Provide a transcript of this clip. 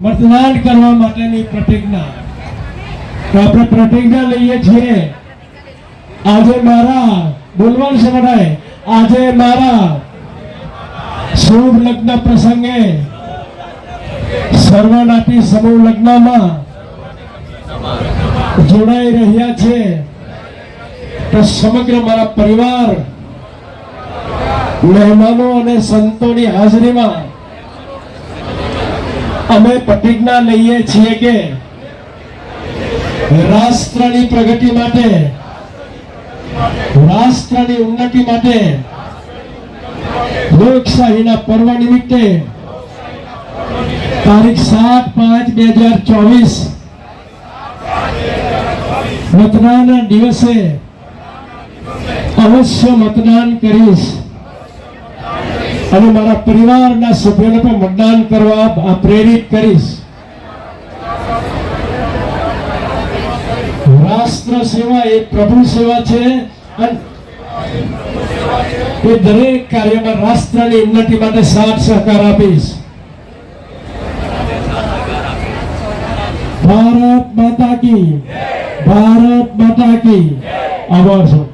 મતદાન કરવા માટેની પ્રતિજ્ઞા. તો આપણે પ્રતિજ્ઞા લઈએ છીએ. આજે મારા બોલવાનું સમય આજે મારા શુભ લગ્ન પ્રસંગે સર્વનાથી સમૂહ લગ્નમાં જોડાઈ રહ્યા છે. તો સમગ્ર મારા પરિવાર, મહેમાનો અને સંતોની હાજરીમાં અમે પ્રતિજ્ઞા લઈએ છીએ કે રાષ્ટ્રની પ્રગતિ માટે, રાષ્ટ્રની ઉન્નતિ માટે, લોકશાહીના પર્વ નિમિત્તે તારીખ સાત પાંચ બે હજાર ચોવીસ મતદાનના દિવસે અવશ્ય મતદાન કરીશ. અને મારા પરિવારના સભ્યોને પણ મતદાન કરવા પ્રેરિત કરીશ. રાષ્ટ્ર સેવા એ પ્રભુ સેવા છે અને દરેક કાર્યમાં રાષ્ટ્રની ઉન્નતિ માટે સાથ સહકાર આપીશ. ભારત માતા કી. ભારત માતા કી. આભાર સૌ